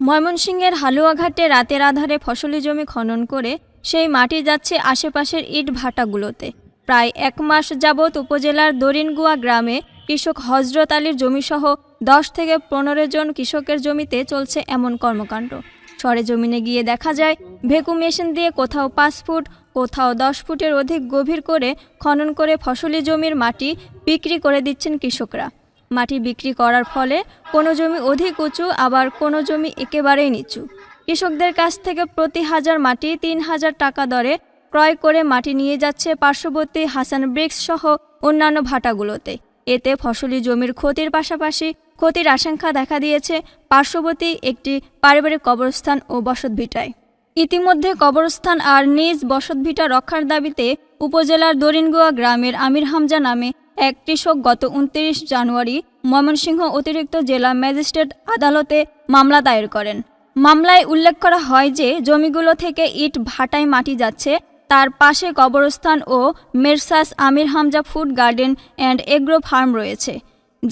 ময়মনসিংহের হালুয়াঘাটে রাতের আধারে ফসলি জমি খনন করে সেই মাটি যাচ্ছে আশেপাশের ইট ভাটাগুলোতে। প্রায় এক মাস যাবৎ উপজেলার দরিনগুয়া গ্রামে কৃষক হজরত আলীর জমিসহ দশ থেকে পনেরো জন কৃষকের জমিতে চলছে এমন কর্মকাণ্ড। সরেজমিনে গিয়ে দেখা যায়, ভেকু মেশিন দিয়ে কোথাও পাঁচ ফুট, কোথাও দশ ফুটের অধিক গভীর করে খনন করে ফসলি জমির মাটি বিক্রি করে দিচ্ছেন কৃষকরা। মাটি বিক্রি করার ফলে কোনো জমি অধিক উঁচু, আবার কোনো জমি একেবারেই নিচু। কৃষকদের কাছ থেকে প্রতি হাজার মাটি তিন হাজার টাকা দরে ক্রয় করে মাটি নিয়ে যাচ্ছে পার্শ্ববর্তী হাসান ব্রিক্স সহ অন্যান্য ভাটাগুলোতে। এতে ফসলি জমির ক্ষতির পাশাপাশি ক্ষতির আশঙ্কা দেখা দিয়েছে পার্শ্ববর্তী একটি পারিবারিক কবরস্থান ও বসতভিটায়। ইতিমধ্যে কবরস্থান আর নিজ বসতভিটা রক্ষার দাবিতে উপজেলার দরিনগুয়া গ্রামের আমির হামজা নামে এক কৃষক গত উনত্রিশ জানুয়ারি ময়মনসিংহ অতিরিক্ত জেলা ম্যাজিস্ট্রেট আদালতে মামলা দায়ের করেন। মামলায় উল্লেখ করা হয় যে, জমিগুলো থেকে ইট ভাটায় মাটি যাচ্ছে, তার পাশে কবরস্থান ও মেরসাস Amir Hamza food garden and agro farm রয়েছে।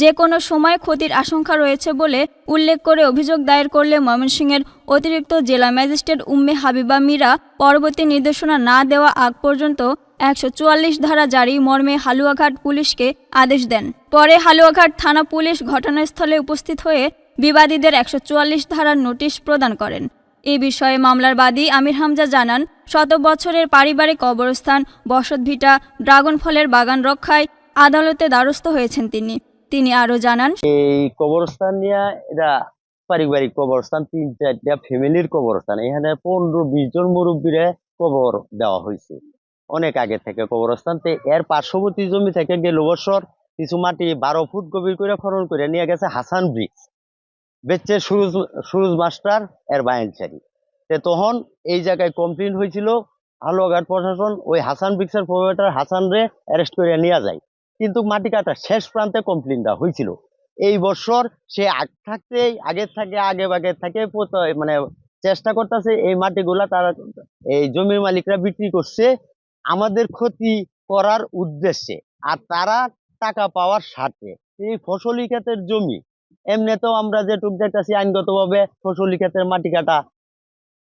যে কোনো সময় ক্ষতির আশঙ্কা রয়েছে বলে উল্লেখ করে অভিযোগ দায়ের করলে ময়মনসিংহের অতিরিক্ত জেলা ম্যাজিস্ট্রেট উম্মে হাবিবা মীরা পরবর্তী নির্দেশনা না দেওয়া আগ পর্যন্ত একশো চুয়াল্লিশ ধারা জারি মর্মে হালুয়াঘাট পুলিশকে আদেশ দেন। পরে হালুয়াঘাট থানা পুলিশ ঘটনাস্থলে উপস্থিত হয়ে বিবাদীদের একশো চুয়াল্লিশ ধারার নোটিশ প্রদান করেন। এ বিষয়ে মামলার বাদী আমির হামজা জানান, শত বছরের পারিবারিক কবরস্থান, বসতভিটা, ড্রাগন ফলের বাগান রক্ষায় আদালতে দ্বারস্থ হয়েছেন তিনি। তিনি আরও জানান, এই কবরস্থান নিয়ে এটা পারিবারিক কবরস্থান, তিন চারটা ফ্যামিলির কবরস্থান। এখানে পনেরো বিশ জন মুরব্বীরে কবর দেওয়া হয়েছে। অনেক আগে থেকে কবরস্থান। এর পার্শ্ববর্তী জমি থেকে গেল বছর কিছু মাটি বারো ফুট গভীর করে খনন করে নিয়ে গেছে হাসান ব্রিক্স বেচছে সুরজ সুরজ মাস্টার এর বায়ানচারি তে তখন এই জায়গায় কমপ্লেন হয়েছিল, হালুয়াঘাট প্রশাসন ওই হাসান ব্রিক্সের প্রোভাইডার হাসান রে অ্যারেস্ট করে নিয়ে যায়। কিন্তু মাটি কাটার শেষ প্রান্তে কমপ্লেনটা হয়েছিল। এই বছর সে আগ থাকতেই, আগের থাকে আগে বাগে থাকে মানে চেষ্টা করতেছে এই মাটিগুলা তারা, এই জমির মালিকরা বিক্রি করছে আমাদের ক্ষতি করার উদ্দেশ্যে আর তারা টাকা পাওয়ার সাথে। এই ফসলি ক্ষেতের জমি, এমনিতেও আমরা যেটুক দেখতেছি আইনগতভাবে ফসলি ক্ষেতের মাটি কাটা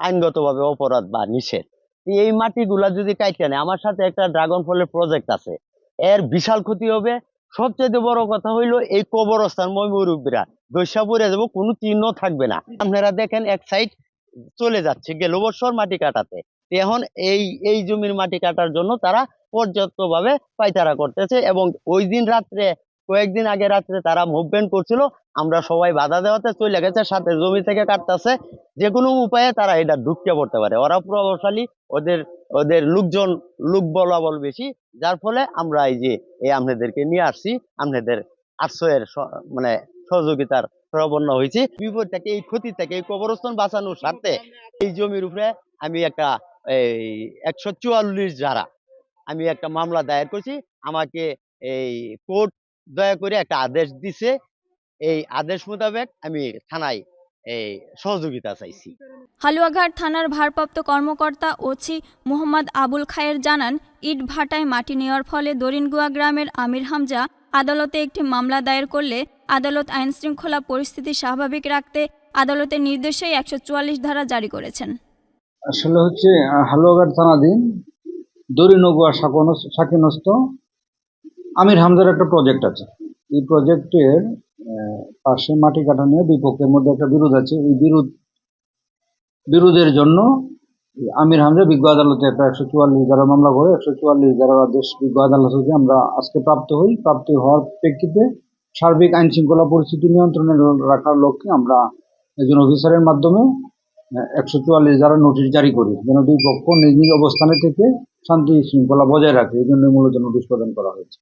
আইনগতভাবে অপরাধ বা নিষেধ। এই মাটিগুলা যদি কাইটে নেয়, আমার সাথে একটা ড্রাগন ফলের প্রজেক্ট আছে। এর বিশাল ক্ষতি হবে। সবচেয়ে বড় কথা হইল এই কবরস্থান ময়মুরব্বীরা দৈশা পড়ে যাব, কোনো চিহ্ন থাকবে না। আপনারা দেখেন এক সাইড চলে যাচ্ছে, গেল বছর মাটি কাটাতে। এখন এই এই জমির মাটি কাটার জন্য তারা পর্যাপ্তভাবে পাইতারা করতেছে এবং ওই দিন রাত্রে, কয়েকদিন আগে রাত্রে তারা মুভমেন্ট করছিল। আমরা সবাই বাধা দেওয়াতে চলে গেছে, সাথে জমি থেকে কাটতেছে। যে কোনো উপায়ে তারা এটা ঢুকতে পড়তে পারে। ওরা প্রভাবশালী, ওদের ওদের লোকজন, লোক বলাবল বেশি। যার ফলে আমরা এই যে, এই আপনাদেরকে নিয়ে আসছি, আপনাদের আশ্রয়ের মানে সহযোগিতার সরবরাহ হয়েছি। বিপদ থেকে, এই ক্ষতি থেকে, এই কবরস্থান বাঁচানোর স্বার্থে এই জমির উপরে আমি একটা, এই একশো চুয়াল্লিশ যারা আমি একটা মামলা দায়ের করছি। আমাকে এই কোর্ট দয়া করে একটা আদেশ দিছে। এই আদেশ মোতাবেক আমি থানায় এই সহযোগিতা চাইছি। হালুয়াঘাট থানার ভারপ্রাপ্ত কর্মকর্তা ওসি মোহাম্মদ আবুল খায়ের জানান ইট ভাটায় মাটি নেওয়ার ফলে দরিনগুয়া গ্রামের আমির হামজা আদালতে একটি মামলা দায়ের করলে আদালত আইন শৃঙ্খলা পরিস্থিতি স্বাভাবিক রাখতে আদালতের নির্দেশেই একশো চুয়াল্লিশ ধারা জারি করেছেন। আসলে হচ্ছে হালুয়াঘাট থানাধীন দরিনগুয়া শাকিনস্থ আমির হামজার একটা প্রজেক্ট আছে। এই প্রজেক্টের পাশে মাটি কাটা নিয়ে দুই পক্ষের মধ্যে একটা বিরোধ আছে। এই বিরোধ, বিরোধের জন্য আমির হামজা বিজ্ঞ আদালতে একটা একশো চুয়াল্লিশ ধারা মামলা করে, একশো চুয়াল্লিশ ধারার আদেশ বিজ্ঞ আদালত থেকে আমরা আজকে প্রাপ্ত হই। প্রাপ্তি হওয়ার প্রেক্ষিতে সার্বিক আইন শৃঙ্খলা পরিস্থিতি নিয়ন্ত্রণে রাখার লক্ষ্যে আমরা একজন অফিসারের মাধ্যমে একশো চুয়াল্লিশ ধারা নোটিশ জারি করি। যেন দুই পক্ষ নিজ নিজ অবস্থানে থেকে শান্তি শৃঙ্খলা বজায় রাখে। এই জন্য মূলত নোটিশ প্রদান করা হয়েছে।